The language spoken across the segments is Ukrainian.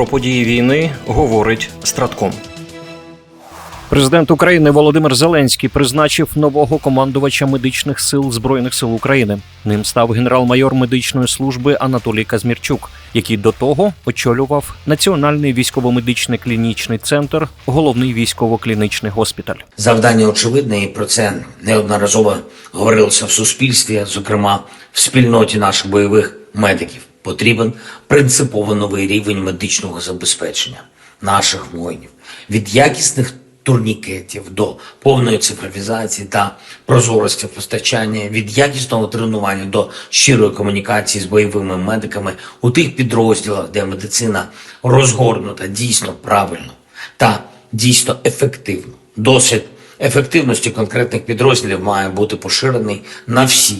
Про події війни говорить Стратком. Президент України Володимир Зеленський призначив нового командувача медичних сил збройних сил України. Ним став генерал-майор медичної служби Анатолій Казмірчук, який до того очолював Національний військово-медичний клінічний центр, головний військово-клінічний госпіталь. Завдання очевидне, і про це неодноразово говорилося в суспільстві, зокрема в спільноті наших бойових медиків. Потрібен принципово новий рівень медичного забезпечення наших воїнів від якісних турнікетів до повної цифровізації та прозорості постачання, від якісного тренування до щирої комунікації з бойовими медиками у тих підрозділах, де медицина розгорнута дійсно правильно та дійсно ефективно. Досвід ефективності конкретних підрозділів має бути поширений на всі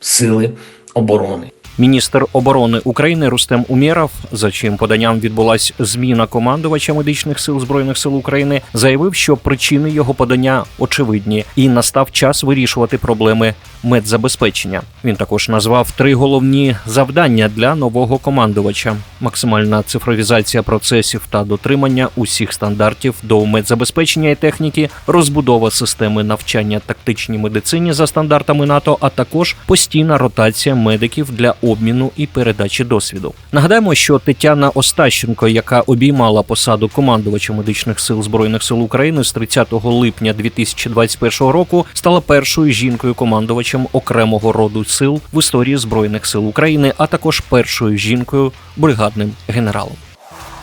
сили оборони. Міністр оборони України Рустем Умєров, за чим поданням відбулась зміна командувача медичних сил збройних сил України, заявив, що причини його подання очевидні, і настав час вирішувати проблеми медзабезпечення. Він також назвав три головні завдання для нового командувача: максимальна цифровізація процесів та дотримання усіх стандартів до медзабезпечення і техніки, розбудова системи навчання тактичній медицині за стандартами НАТО, а також постійна ротація медиків для обміну і передачі досвіду. Нагадаємо, що Тетяна Остащенко, яка обіймала посаду командувача медичних сил збройних сил України з 30 липня 2021 року, стала першою жінкою командувачем окремого роду сил в історії збройних сил України, а також першою жінкою бригадним генералом.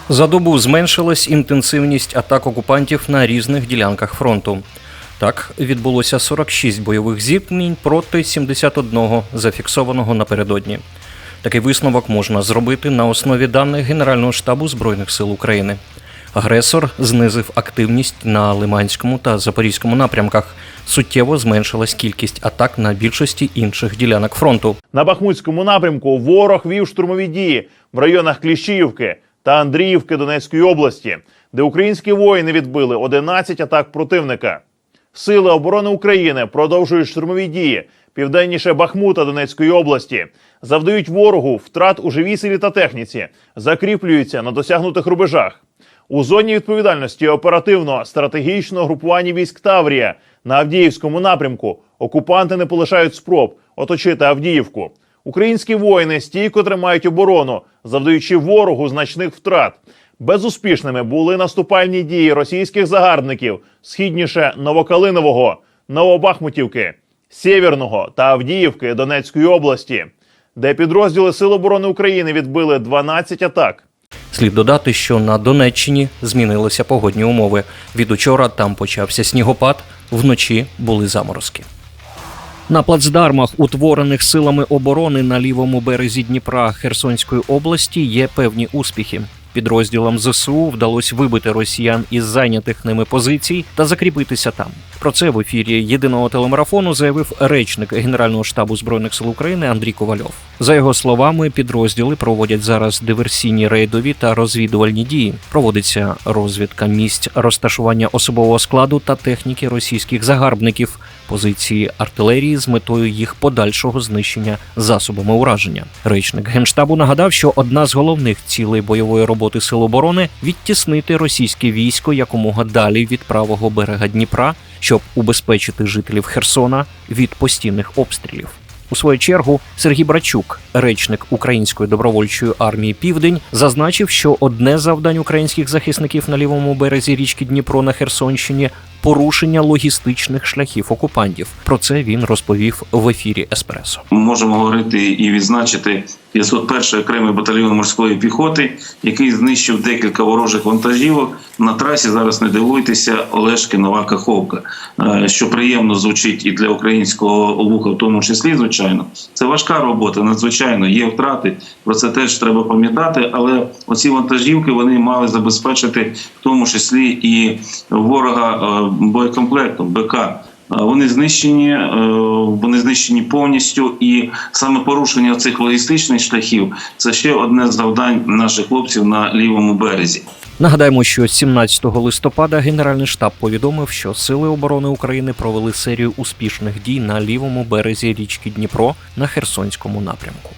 За добу зменшилась інтенсивність атак окупантів на різних ділянках фронту. Так, відбулося 46 бойових зіткнень проти 71 зафіксованого напередодні. Такий висновок можна зробити на основі даних Генерального штабу Збройних сил України. Агресор знизив активність на Лиманському та Запорізькому напрямках. Суттєво зменшилась кількість атак на більшості інших ділянок фронту. На Бахмутському напрямку ворог вів штурмові дії в районах Кліщіївки та Андріївки Донецької області, де українські воїни відбили 11 атак противника. Сили оборони України продовжують штурмові дії південніше Бахмута Донецької області, завдають ворогу втрат у живій силі та техніці, закріплюються на досягнутих рубежах. У зоні відповідальності оперативно-стратегічного групування військ Таврія на Авдіївському напрямку окупанти не полишають спроб оточити Авдіївку. Українські воїни стійко тримають оборону, завдаючи ворогу значних втрат. Безуспішними були наступальні дії російських загарбників східніше Новокалинового, Новобахмутівки, Сєвєрного та Авдіївки Донецької області, де підрозділи Сил оборони України відбили 12 атак. Слід додати, що на Донеччині змінилися погодні умови. Від учора там почався снігопад, вночі були заморозки. На плацдармах, утворених силами оборони на лівому березі Дніпра Херсонської області, є певні успіхи. Підрозділам ЗСУ вдалося вибити росіян із зайнятих ними позицій та закріпитися там. Про це в ефірі єдиного телемарафону заявив речник Генерального штабу збройних сил України Андрій Ковальов. За його словами, підрозділи проводять зараз диверсійні рейдові та розвідувальні дії. Проводиться розвідка місць розташування особового складу та техніки російських загарбників, позиції артилерії з метою їх подальшого знищення засобами ураження. Речник генштабу нагадав, що одна з головних цілей бойової роботи сил оборони відтіснити російське військо якомога далі від правого берега Дніпра, щоб убезпечити жителів Херсона від постійних обстрілів. У свою чергу Сергій Брачук, речник Української добровольчої армії Південь, зазначив, що одне завдань українських захисників на лівому березі річки Дніпро на Херсонщині порушення логістичних шляхів окупантів. Про це він розповів в ефірі Еспресо. Ми можемо говорити і відзначити 501 окремий батальйон морської піхоти, який знищив декілька ворожих вантажівок на трасі. Зараз не дивуйтеся, Олешки Нова Каховка, Е, що приємно звучить і для українського вуха, в тому числі, звичайно. Це важка робота, надзвичайно є втрати. Про це теж треба пам'ятати. Але оці вантажівки вони мали забезпечити в тому числі і ворога е, боєкомплектом БК. Е, Вони знищені, е, вони знищені повністю, і саме порушення цих логістичних шляхів це ще одне з завдань наших хлопців на лівому березі. Нагадаємо, що 17 листопада Генеральний штаб повідомив, що Сили оборони України провели серію успішних дій на лівому березі річки Дніпро на Херсонському напрямку.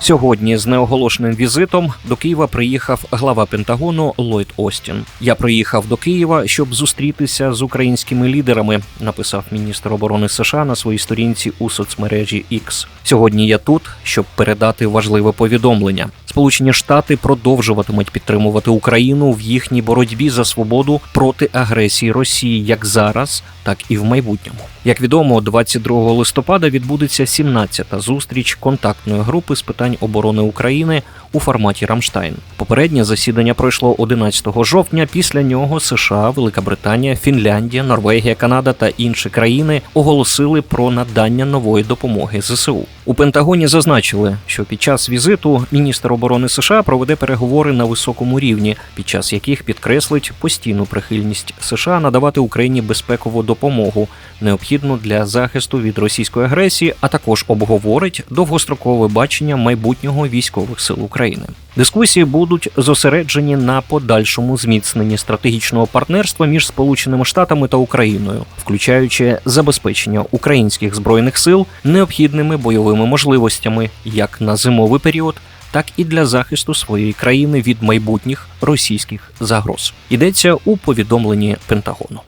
Сьогодні з неоголошеним візитом до Києва приїхав глава Пентагону Ллойд Остін. Я приїхав до Києва, щоб зустрітися з українськими лідерами, написав міністр оборони США на своїй сторінці у соцмережі X. Сьогодні я тут, щоб передати важливе повідомлення. Сполучені Штати продовжуватимуть підтримувати Україну в їхній боротьбі за свободу проти агресії Росії як зараз, так і в майбутньому. Як відомо, 22 листопада відбудеться 17-та зустріч контактної групи з питань оборони України у форматі Рамштайн. Попереднє засідання пройшло 11 жовтня. Після нього США, Велика Британія, Фінляндія, Норвегія, Канада та інші країни оголосили про надання нової допомоги ЗСУ. У Пентагоні зазначили, що під час візиту міністр оборони США проведе переговори на високому рівні, під час яких підкреслить постійну прихильність США надавати Україні безпекову допомогу, необхідну для захисту від російської агресії, а також обговорить довгострокове бачення майбутнього військових сил України. Дискусії будуть зосереджені на подальшому зміцненні стратегічного партнерства між Сполученими Штатами та Україною, включаючи забезпечення українських збройних сил необхідними бойовими можливостями як на зимовий період, так і для захисту своєї країни від майбутніх російських загроз. Йдеться у повідомленні Пентагону.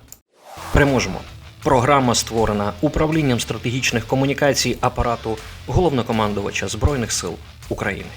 Переможемо. Програма створена управлінням стратегічних комунікацій апарату головнокомандувача Збройних сил України.